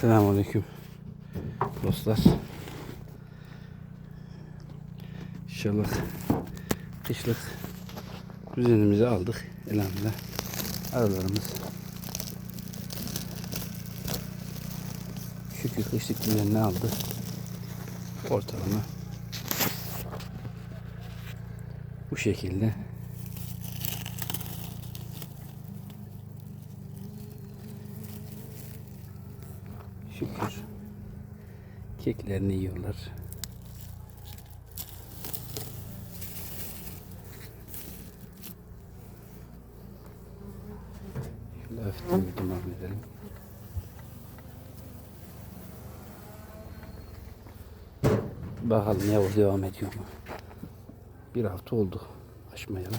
Selamünaleyküm dostlar. İnşallah kışlık düzenimizi aldık. Elhamdülillah. Aralarımız şükür kışlık düzenini aldı. Ortalama bu şekilde. Şükür. Keklerini yiyorlar. Şöyle hafiften bir duman verelim. Bakalım yavru devam ediyor mu? Bir hafta oldu açmayalı.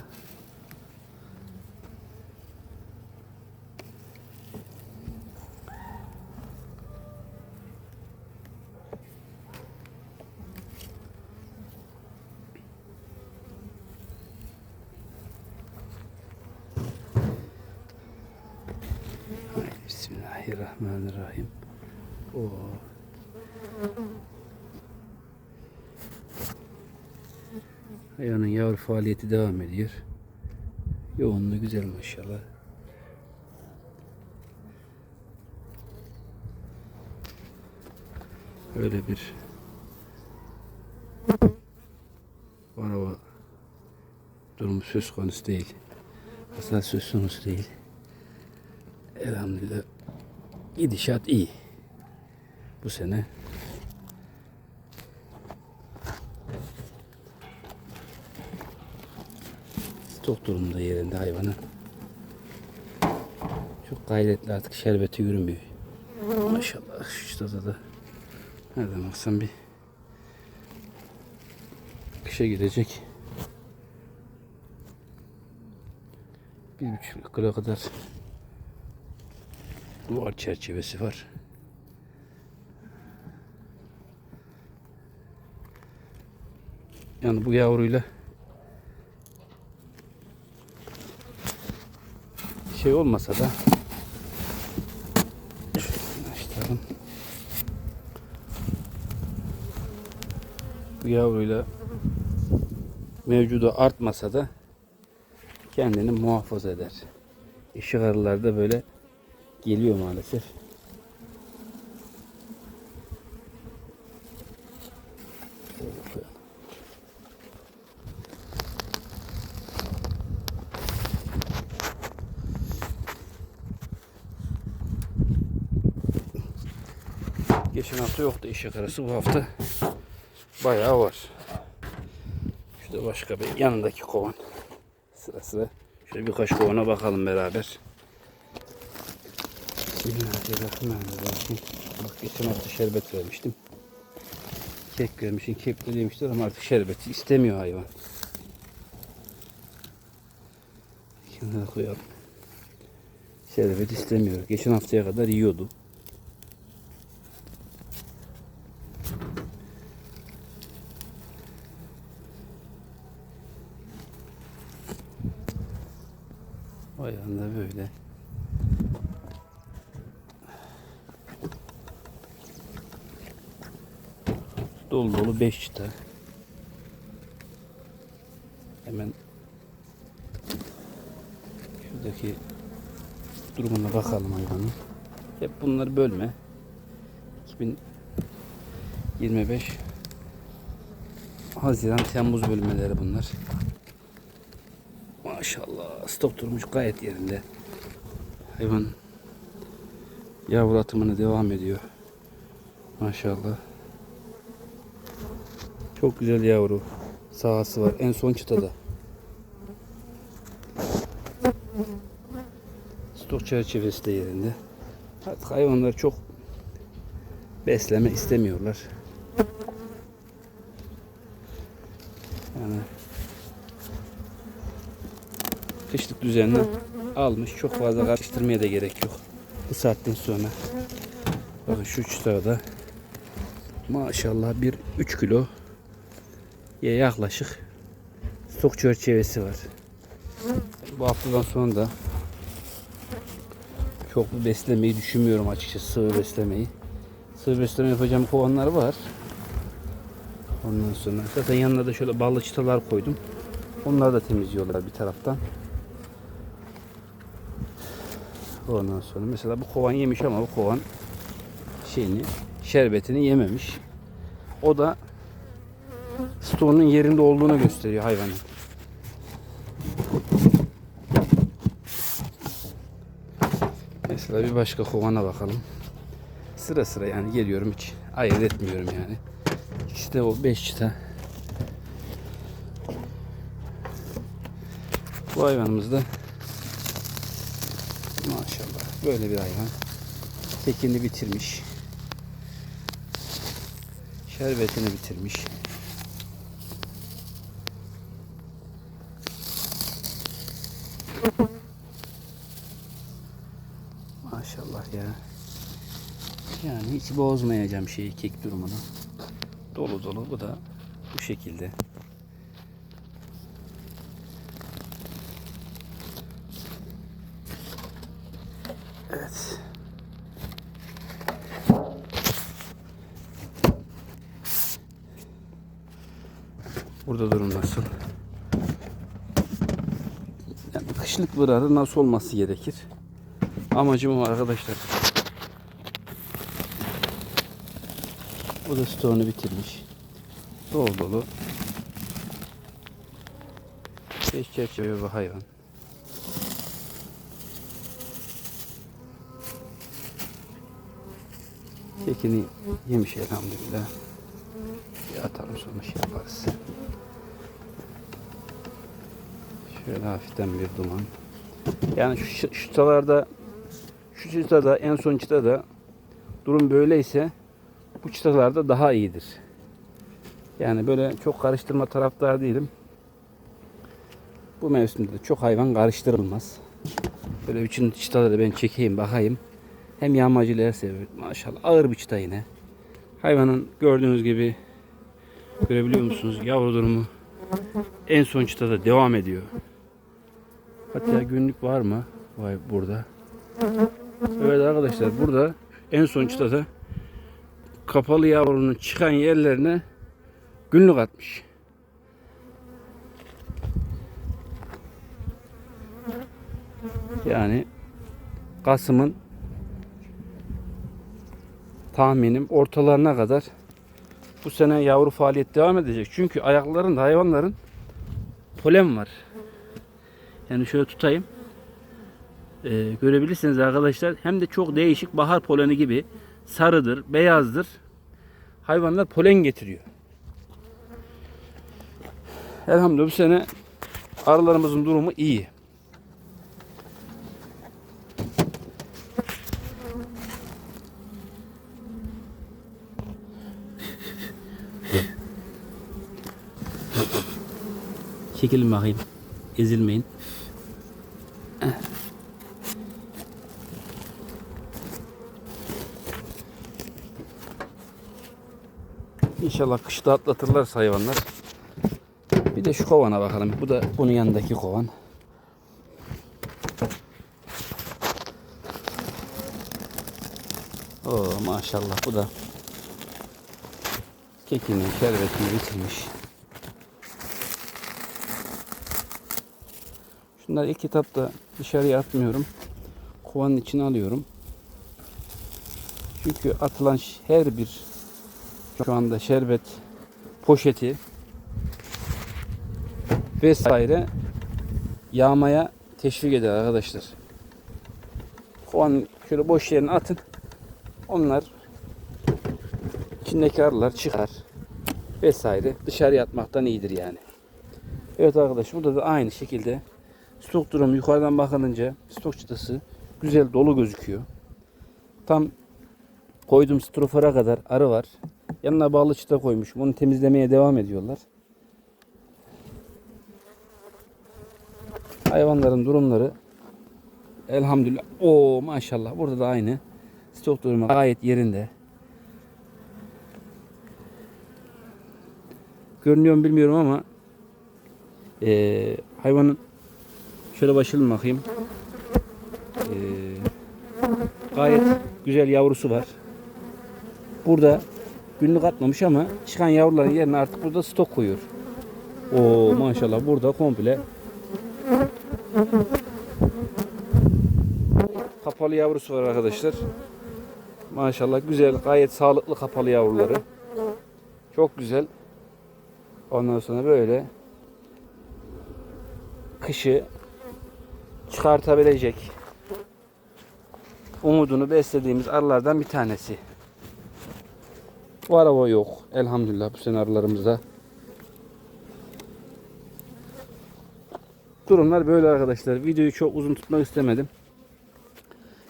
Bismillahirrahmanirrahim. Oo. Hayvanın yavru faaliyeti devam ediyor. Yoğunluğu güzel maşallah. Öyle bir araba durumu söz konusu değil. Asla söz konusu değil. Elhamdülillah gidişat iyi. Bu sene stok durumunda yerinde hayvanın. Çok gayretli artık şerbeti yürümüyor. Maşallah şu da da nereden baksan bir kışa girecek. Bir buçuk kilo kadar duvar çerçevesi var. Yani bu yavruyla şey olmasa da açalım. Bu yavruyla mevcudu artmasa da kendini muhafaza eder. Işık arılarda böyle geliyor maalesef. Geçen hafta yoktu eşek arası bu hafta bayağı var. Şurada başka bir yanındaki kovan. Sıra sıra. Şöyle birkaç kovana bakalım beraber. Bismillahirrahmanirrahim. Bak geçen hafta şerbet vermiştim. Kek vermişim. Kek demişler ama artık şerbeti istemiyor hayvan. Kenara koyalım. Şerbet istemiyor. Geçen haftaya kadar yiyordu. O yanda böyle. Dolu dolu 5 çıta. Hemen şuradaki durumuna bakalım hayvanın. Hep bunları bölme. 2025 Haziran Temmuz bölmeleri bunlar. Maşallah stok durmuş gayet yerinde. Hayvan yavru atımına devam ediyor. Maşallah. Çok güzel yavru sahası var. En son çıtada. Stok çerçevesi de yerinde. Artık hayvanlar çok besleme istemiyorlar. Yani kışlık düzenini almış. Çok fazla karıştırmaya da gerek yok. Bu saatten sonra. Bakın şu çıtada maşallah bir 3 kilo yaklaşık stok çerçevesi var. Bu haftadan sonra da çok beslemeyi düşünmüyorum açıkçası sığ beslemeyi. Sığ besleme yapacağım kovanlar var. Ondan sonra zaten yanına da şöyle ballı çıtalar koydum. Onları da temizliyorlar bir taraftan. Ondan sonra mesela bu kovan yemiş ama bu kovan şeyini şerbetini yememiş. O da stoğunun yerinde olduğunu gösteriyor hayvanın. Mesela bir başka kovana bakalım. Sıra sıra yani geliyorum hiç ayırt etmiyorum yani. İşte o 5 çıta. Bu hayvanımız da maşallah böyle bir hayvan. Tekini bitirmiş. Şerbetini bitirmiş. Maşallah ya. Yani hiç bozmayacağım şeyi kek durumunu. Dolu dolu bu da bu şekilde. Evet. Burada durum nasıl? Yani kışlık vırarı nasıl olması gerekir? Amacım o arkadaşlar. O da stoğunu bitirmiş. Dolu dolu. Beş çerçeve bir hayvan. Kekini yemiş elhamdülillah. Bir atalım sonra şey yaparız. Şöyle hafiften bir duman. Yani şu şu çıtalarda şu çıtada en son çıtada durum böyleyse bu çıtalarda daha iyidir. Yani böyle çok karıştırma taraftar değilim. Bu mevsimde de çok hayvan karıştırılmaz. Böyle üçün çıtaları ben çekeyim bakayım. Hem yağmacılığa seviyor. Maşallah ağır bir çıta yine. Hayvanın gördüğünüz gibi görebiliyor musunuz yavru durumu en son çıtada devam ediyor. Hatta günlük var mı? Vay burada. Evet arkadaşlar burada en son çıtada kapalı yavrunun çıkan yerlerine günlük atmış. Yani Kasım'ın tahminim ortalarına kadar bu sene yavru faaliyet devam edecek. Çünkü ayaklarında hayvanların polen var. Yani şöyle tutayım. Ee, görebilirsiniz arkadaşlar. Hem de çok değişik bahar poleni gibi sarıdır, beyazdır. Hayvanlar polen getiriyor. Elhamdülillah bu sene arılarımızın durumu iyi. Çekilin bakayım. Ezilmeyin. İnşallah kışta atlatırlarsa hayvanlar. Bir de şu kovana bakalım. Bu da bunun yanındaki kovan. Oo maşallah bu da kekini, şerbetini bitirmiş. Şunları ilk etapta dışarıya atmıyorum. Kovanın içine alıyorum. Çünkü atılan her bir şu anda şerbet poşeti vesaire yağmaya teşvik eder arkadaşlar. Kovanın şöyle boş yerine atın. Onlar içindeki arılar çıkar vesaire dışarıya atmaktan iyidir yani. Evet arkadaşlar burada da aynı şekilde stok durumu yukarıdan bakılınca stok çıtası güzel dolu gözüküyor. Tam koyduğum strofara kadar arı var. Yanına bağlı çıta koymuş. Bunu temizlemeye devam ediyorlar. Hayvanların durumları elhamdülillah. O maşallah. Burada da aynı. Stok durumu gayet yerinde. Görünüyor mu bilmiyorum ama eee, hayvanın şöyle başlayalım bakayım. Eee, gayet güzel yavrusu var. burada günlük atmamış ama çıkan yavruların yerine artık burada stok koyuyor. O maşallah burada komple kapalı yavrusu var arkadaşlar. Maşallah güzel, gayet sağlıklı kapalı yavruları. Çok güzel. Ondan sonra böyle kışı çıkartabilecek umudunu beslediğimiz arılardan bir tanesi. Bu araba yok. Elhamdülillah bu sene arılarımızda. Durumlar böyle arkadaşlar. Videoyu çok uzun tutmak istemedim.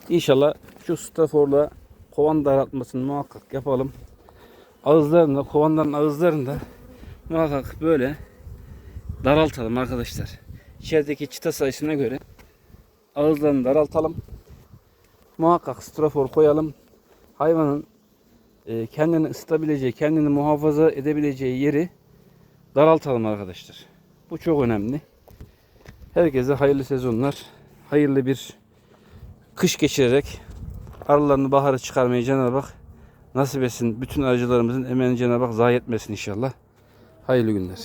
İnşallah şu straforla kovan daraltmasını muhakkak yapalım. Ağızlarında, kovanların ağızlarında muhakkak böyle daraltalım arkadaşlar. İçerideki çıta sayısına göre ağızlarını daraltalım. Muhakkak strafor koyalım. Hayvanın e, kendini ısıtabileceği, kendini muhafaza edebileceği yeri daraltalım arkadaşlar. Bu çok önemli. Herkese hayırlı sezonlar. Hayırlı bir kış geçirerek arılarını baharı çıkarmayı Cenab-ı Hak nasip etsin. Bütün arıcılarımızın emeğini Cenab-ı Hak zayi etmesin inşallah. Hayırlı günler.